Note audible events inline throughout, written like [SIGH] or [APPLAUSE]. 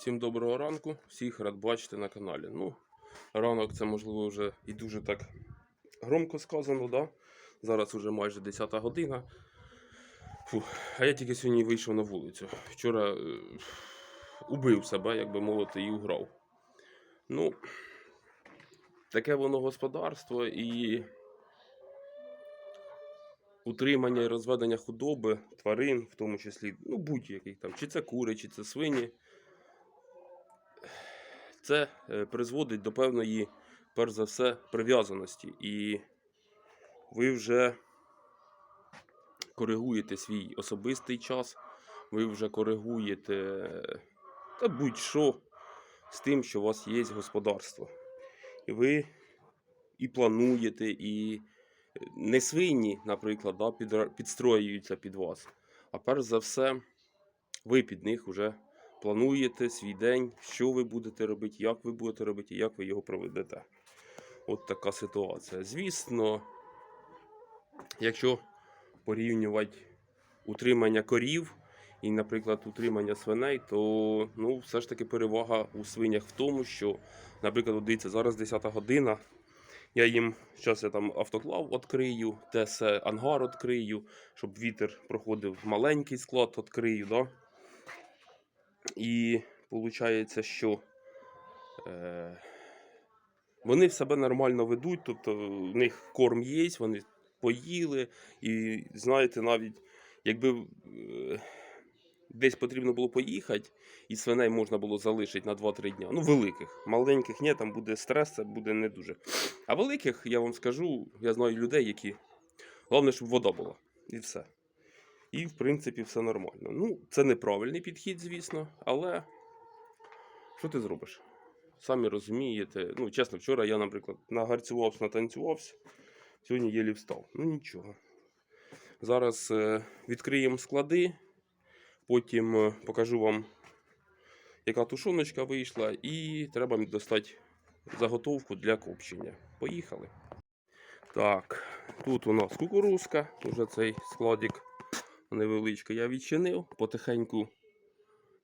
Всім доброго ранку, всіх рад бачити на каналі. Ну, ранок це можливо вже і дуже так громко сказано, да? Зараз вже майже 10 година. Фу. А я тільки сьогодні вийшов на вулицю. Вчора е, убив себе, як би мовити, і уграв. Ну, таке воно господарство і утримання і розведення худоби, тварин, в тому числі, ну, будь-яких там, чи це кури, чи це свині. Це е, призводить до певної, перш за все, прив'язаності. І ви вже коригуєте свій особистий час, ви вже коригуєте та будь-що з тим, що у вас є господарство. І ви і плануєте, і е, не свині, наприклад, да, підстроюються під вас. А перш за все, ви під них вже плануєте свій день, що ви будете робити, як ви будете робити, і як ви його проведете. От така ситуація. Звісно, якщо порівнювати утримання корів і, наприклад, утримання свиней, то ну, все ж таки перевага у свинях в тому, що, наприклад, дивіться, зараз 10 година. Я їм зараз я там автоклав відкрию, ТС ангар відкрию, щоб вітер проходив маленький склад, відкрию. Да? І виходить, що е, вони в себе нормально ведуть, тобто в них корм є, вони поїли. І знаєте, навіть якби е, десь потрібно було поїхати, і свиней можна було залишити на 2-3 дні. Ну, великих. Маленьких ні, там буде стрес, це буде не дуже. А великих, я вам скажу, я знаю людей, які. Головне, щоб вода була. І все. І, в принципі, все нормально. Ну, це неправильний підхід, звісно, але що ти зробиш? Самі розумієте. Ну, чесно, вчора я, наприклад, нагарцювався, натанцювався, сьогодні єлі встав. Ну нічого. Зараз е, відкриємо склади, потім е, покажу вам, яка тушоночка вийшла, і треба достати заготовку для копчення. Поїхали. Так, тут у нас кукурузка, вже цей складик невеличкий я відчинив, потихеньку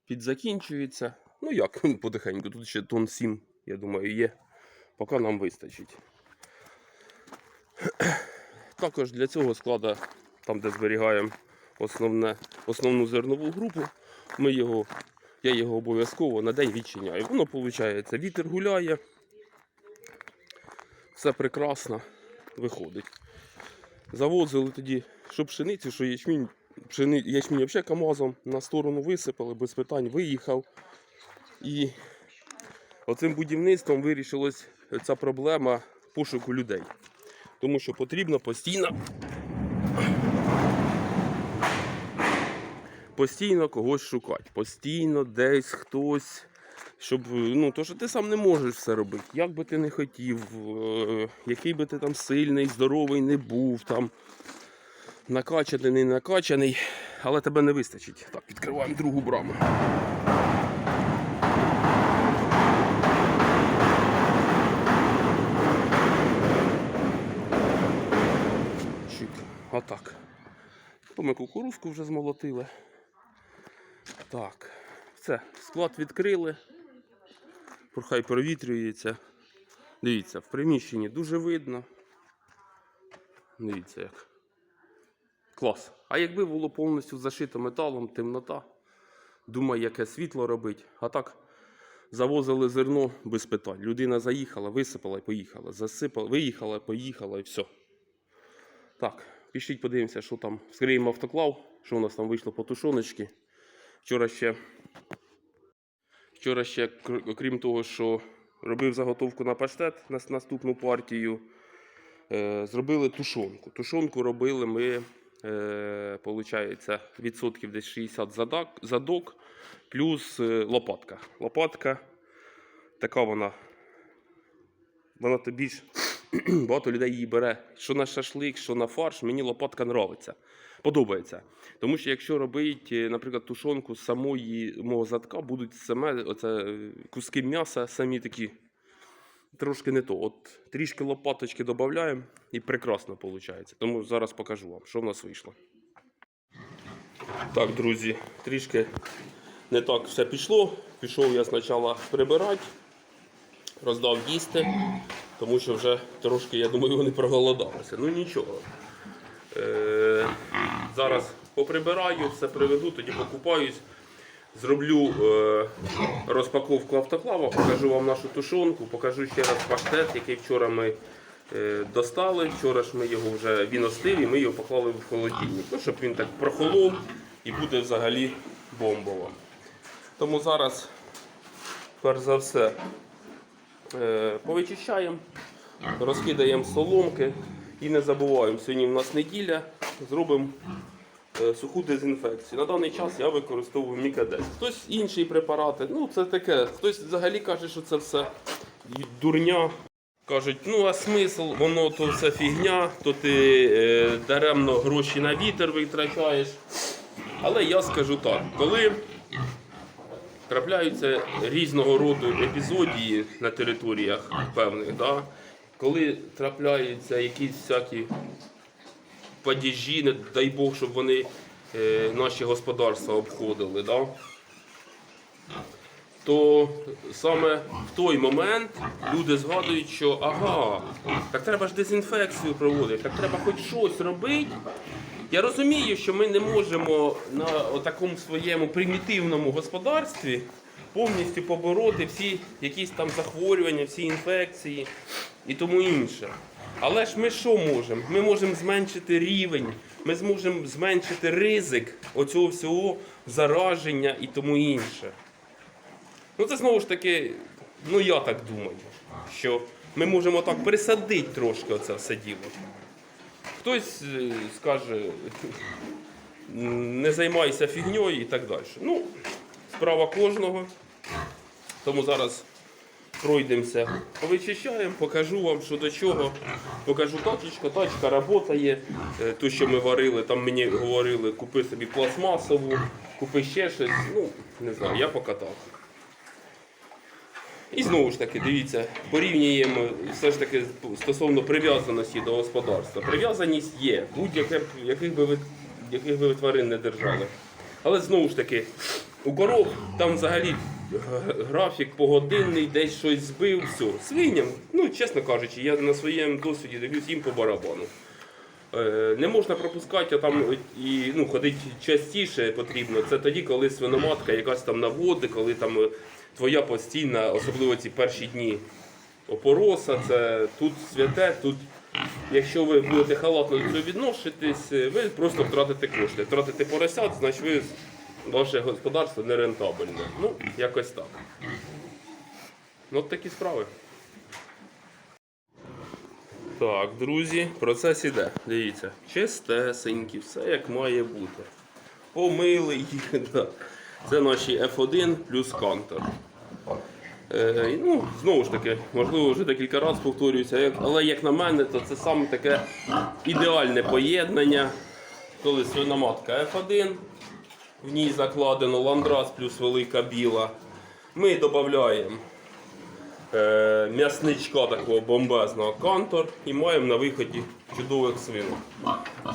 підзакінчується. Ну як, [LAUGHS] потихеньку, тут ще тон 7, я думаю, є. Поки нам вистачить. [CLEARS THROAT] Також для цього складу, там де зберігаємо основне, основну зернову групу, ми його, я його обов'язково на день відчиняю. Воно виходить, вітер гуляє, все прекрасно виходить. Завозили тоді, що пшеницю, що ячмінь, пшени, ячмінь взагалі КАМАЗом на сторону висипали, без питань виїхав. І оцим будівництвом вирішилась ця проблема пошуку людей. Тому що потрібно постійно постійно когось шукати, постійно десь хтось, щоб ну, то, що ти сам не можеш все робити. Як би ти не хотів, е, який би ти там сильний, здоровий не був, там накачаний, не накачаний, але тебе не вистачить. Так, відкриваємо другу браму. Чик. Отак. То ми кукурузку вже змолотили. Так, все, склад відкрили. Хай провітрюється. Дивіться, в приміщенні дуже видно. Дивіться як. Клас. А якби було повністю зашито металом, темнота, думаю, яке світло робить. А так завозили зерно без питань. Людина заїхала, висипала і поїхала. Засипала, виїхала, поїхала і все. Так, пішіть подивимося, що там. Вскриємо автоклав, що у нас там вийшло по тушоночки. Вчора ще, вчора ще, окрім того, що робив заготовку на паштет на наступну партію, е, зробили тушонку. Тушонку робили ми, е, получається, відсотків десь 60 задак, задок, плюс е, лопатка. Лопатка така вона. Вона то більш [CLEARS THROAT] багато людей її бере. Що на шашлик, що на фарш, мені лопатка нравиться. Подобається. Тому що якщо робити, наприклад, тушонку з самої мого задка, будуть саме оце, е, куски м'яса, самі такі трошки не то. От трішки лопаточки додаємо і прекрасно виходить. Тому зараз покажу вам, що в нас вийшло. Так, друзі, трішки не так все пішло. Пішов я спочатку прибирати, роздав їсти, тому що вже трошки, я думаю, вони проголодалися. Ну нічого. Е, зараз поприбираю, все приведу, тоді покупаюсь. Зроблю е, розпаковку автоклава, покажу вам нашу тушонку, покажу ще раз паштет, який вчора ми е, достали. Вчора ж ми його вже він остив і ми його поклали в холодильник. Ну, щоб він так прохолов і буде взагалі бомбово. Тому зараз, перш за все, е, повичищаємо, розкидаємо соломки і не забуваємо, сьогодні в нас неділя, зробимо суху дезінфекцію. На даний час я використовую Мікадес. Хтось інші препарати, ну це таке. Хтось взагалі каже, що це все дурня. Кажуть, ну а смисл, воно то все фігня, то ти е, даремно гроші на вітер витрачаєш. Але я скажу так, коли трапляються різного роду епізодії на територіях певних, да? коли трапляються якісь всякі падіжі, не дай Бог, щоб вони е, наші господарства обходили. Да? То саме в той момент люди згадують, що ага, так треба ж дезінфекцію проводити, так треба хоч щось робити. Я розумію, що ми не можемо на такому своєму примітивному господарстві повністю побороти всі якісь там захворювання, всі інфекції і тому інше. Але ж ми що можемо? Ми можемо зменшити рівень, ми зможемо зменшити ризик оцього всього зараження і тому інше. Ну це знову ж таки, ну я так думаю, що ми можемо так присадити трошки оце все діло. Хтось е, скаже, не займайся фігньою і так далі. Ну, справа кожного. Тому зараз пройдемося, повичищаємо, покажу вам, що до чого. Покажу тачечка, тачка працює. Е, Ту, що ми варили, там мені говорили, купи собі пластмасову, купи ще щось. Ну, не знаю, я покатав. І знову ж таки, дивіться, порівнюємо все ж таки стосовно прив'язаності до господарства. Прив'язаність є, будь-яке, яких би ви, яких би ви тварин не держали. Але знову ж таки, у коров там взагалі графік погодинний, десь щось збив, все. Свиням, ну чесно кажучи, я на своєму досвіді дивлюсь їм по барабану. Е, Не можна пропускати, а там і ну, ходити частіше потрібно. Це тоді, коли свиноматка якась там наводить, коли там е, твоя постійна, особливо ці перші дні опороса, це тут святе, тут. Якщо ви будете халатно до цього відноситись, е, ви просто втратите кошти. Втратите поросят, значить ви ваше господарство не рентабельне. Ну, якось так. Ну, от такі справи. Так, друзі, процес іде. Дивіться, чистесенькі, все як має бути. Помили їх. [LAUGHS] Да. Це наші F1 плюс кантор. Е, ну, знову ж таки, можливо, вже декілька разів повторююся, але як на мене, то це саме таке ідеальне поєднання, коли свиноматка F1, в ній закладено ландрас плюс велика біла. Ми додаємо е, м'ясничка такого бомбезного кантор і маємо на виході чудових свинок.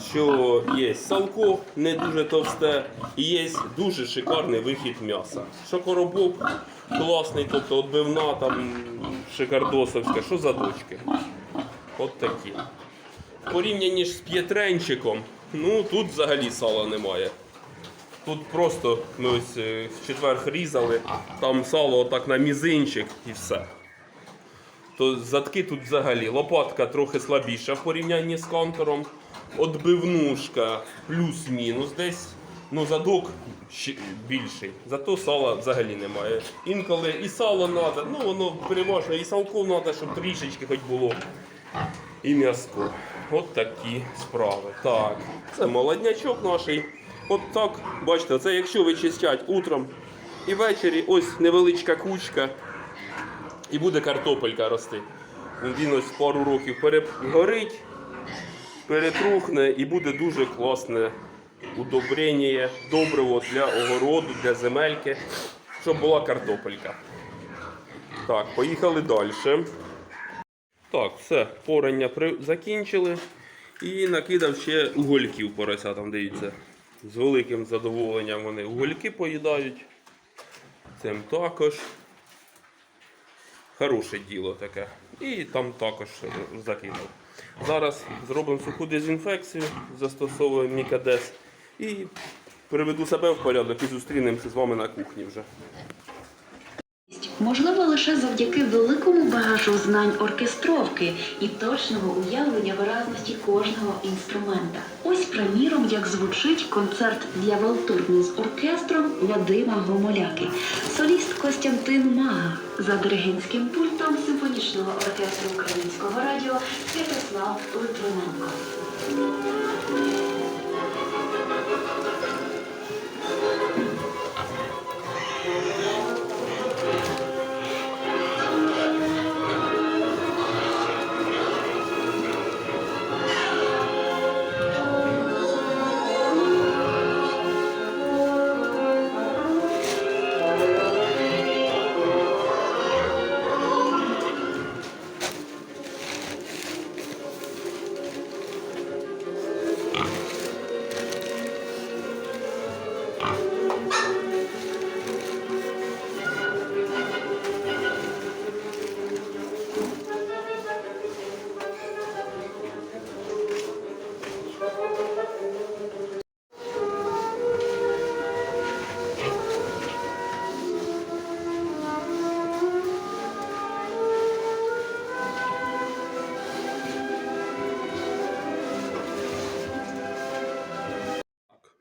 Що є салко не дуже товсте і є дуже шикарний вихід м'яса. Що коробок класний, тобто отбивна там шикардосовська, що за дочки. От такі. В порівнянні з п'єтренчиком, ну тут взагалі сала немає. Тут просто ми ось е, в четвер різали, там сало отак на мізинчик і все. То задки тут взагалі лопатка трохи слабіша в порівнянні з контуром. Отбивнушка плюс-мінус десь. Ну, задок більший. Зато сала взагалі немає. Інколи і сало треба, ну воно переважно і салко треба, щоб трішечки хоч було. І м'яско. От такі справи. Так, це молоднячок наш. От так, бачите, це якщо вичистять утром і ввечері ось невеличка кучка і буде картопелька рости. Він ось пару років перегорить, перетрухне і буде дуже класне удобрення, добриво для огороду, для земельки, щоб була картопелька. Так, поїхали далі. Так, все, порання закінчили. І накидав ще угольків поросятам, дивіться. З великим задоволенням вони угольки поїдають. Цим також. Хороше діло таке. І там також закинув. Зараз зробимо суху дезінфекцію, застосовуємо Мікадес і приведу себе в порядок і зустрінемося з вами на кухні вже. Можливо лише завдяки великому багажу знань оркестровки і точного уявлення виразності кожного інструмента. Ось, приміром, як звучить концерт для валтурні з оркестром Вадима Гомоляки, соліст Костянтин Мага за диригентським пультом симфонічного оркестру Українського радіо Святослав Литвиненко.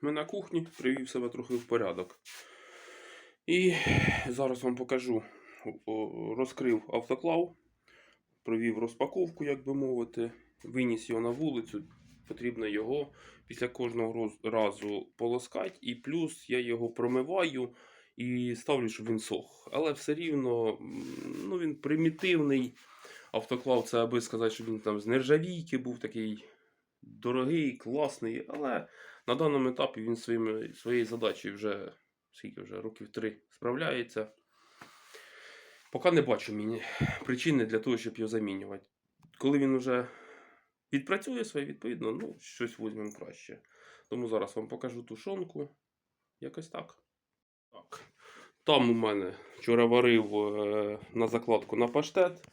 Ми на кухні привів себе трохи в порядок. І зараз вам покажу. Розкрив автоклав, провів розпаковку, як би мовити, виніс його на вулицю. Потрібно його після кожного разу полоскати. І плюс я його промиваю і ставлю, щоб він сох. Але все рівно ну, він примітивний. Автоклав, це аби сказати, що він там з нержавійки був такий дорогий, класний, але на даному етапі він своїми, своєю задачею вже скільки вже років три справляється. Поки не бачу мені причини для того, щоб його замінювати. Коли він вже відпрацює своє, відповідно, ну, щось візьмемо краще. Тому зараз вам покажу тушонку. Якось так. Так. Там у мене вчора варив е, на закладку на паштет.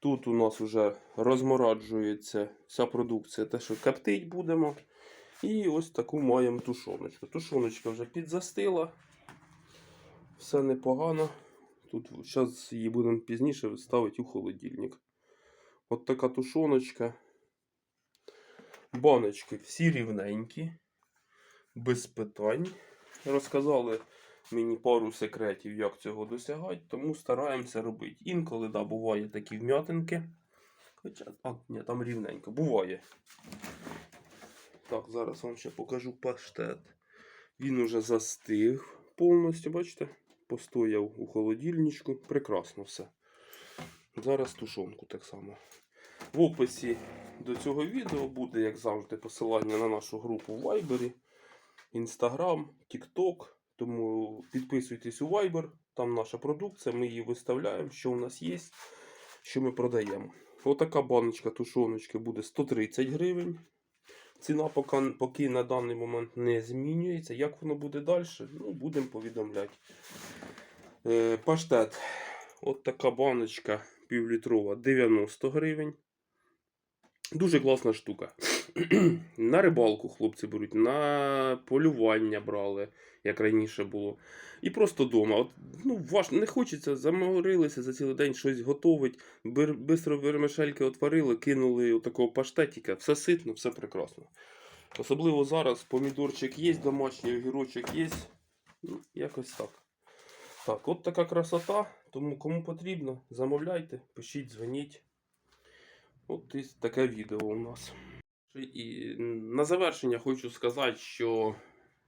Тут у нас вже розмораджується вся продукція, те, що коптить будемо. І ось таку маємо тушоночку. Тушоночка вже підзастила. Все непогано. Тут зараз її будемо пізніше ставити у холодильник. От така тушоночка. Баночки всі рівненькі, без питань. Розказали мені пару секретів, як цього досягати, тому стараємося робити. Інколи, да, буває такі вм'ятинки. Хоча, а, ні, там рівненько, буває. Так, зараз вам ще покажу паштет. Він уже застиг повністю, бачите? Постояв у холодильничку. Прекрасно все. Зараз тушонку так само. В описі до цього відео буде, як завжди, посилання на нашу групу в Viber, Instagram, TikTok. Тому підписуйтесь у Viber, там наша продукція, ми її виставляємо, що у нас є, що ми продаємо. Отака баночка тушоночки буде 130 гривень. Ціна поки, поки на даний момент не змінюється. Як воно буде далі, ну, будемо повідомляти. Е, паштет. От така баночка півлітрова 90 гривень. Дуже класна штука. [CLEARS THROAT] на рибалку хлопці беруть, на полювання брали, як раніше було. І просто вдома. От, ну, важ, не хочеться, заморилися за цілий день щось готовить. Бистро вермишельки отварили, кинули отакого паштетика. Все ситно, все прекрасно. Особливо зараз помідорчик є, домашній огірочок є. Ну, якось так. Так, от така красота. Тому кому потрібно, замовляйте, пишіть, дзвоніть. От і таке відео у нас. І на завершення хочу сказати, що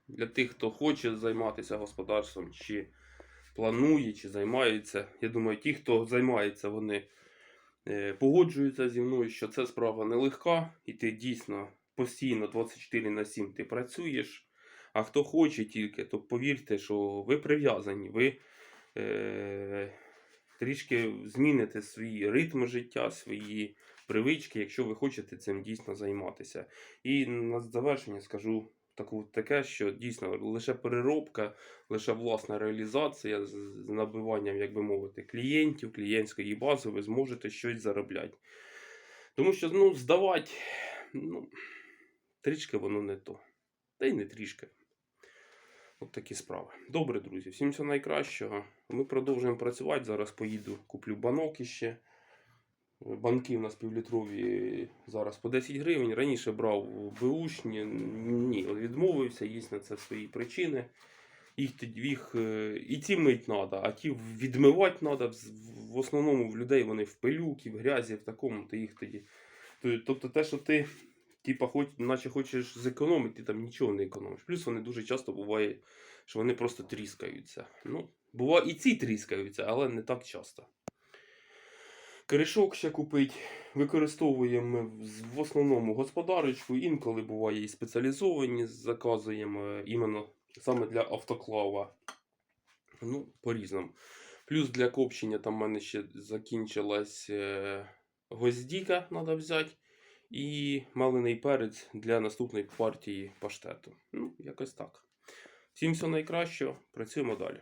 для тих, хто хоче займатися господарством, чи планує, чи займається, я думаю, ті, хто займається, вони е, погоджуються зі мною, що це справа нелегка, і ти дійсно постійно 24 на 7 ти працюєш. А хто хоче тільки, то повірте, що ви прив'язані, ви е, трішки зміните свій ритм життя, свої привички, якщо ви хочете цим дійсно займатися. І на завершення скажу таке, що дійсно лише переробка, лише власна реалізація з, з набиванням, як би мовити, клієнтів, клієнтської бази, ви зможете щось заробляти. Тому що ну, здавати, ну, трішки воно не то. Та й не трішки. От такі справи. Добре, друзі, всім всього найкращого. Ми продовжуємо працювати. Зараз поїду, куплю банок іще. Банки у нас півлітрові зараз по 10 гривень. Раніше брав беушні. Ні, відмовився, є на це свої причини. Їх, їх е, і ті мить треба, а ті відмивати треба. В основному в людей вони в пилюки, в грязі, в такому, то їх тоді. Тобто те, що ти типа, хоч, наче хочеш зекономити, ти там нічого не економиш. Плюс вони дуже часто буває, що вони просто тріскаються. Ну, буває і ці тріскаються, але не так часто. Корішок ще купить. Використовуємо в основному господарочку, інколи буває і спеціалізовані, заказуємо іменно саме для автоклава. Ну, по-різному. Плюс для копчення там в мене ще закінчилась е, гвоздіка, треба взяти. І малений перець для наступної партії паштету. Ну, якось так. Всім всього найкращого, працюємо далі.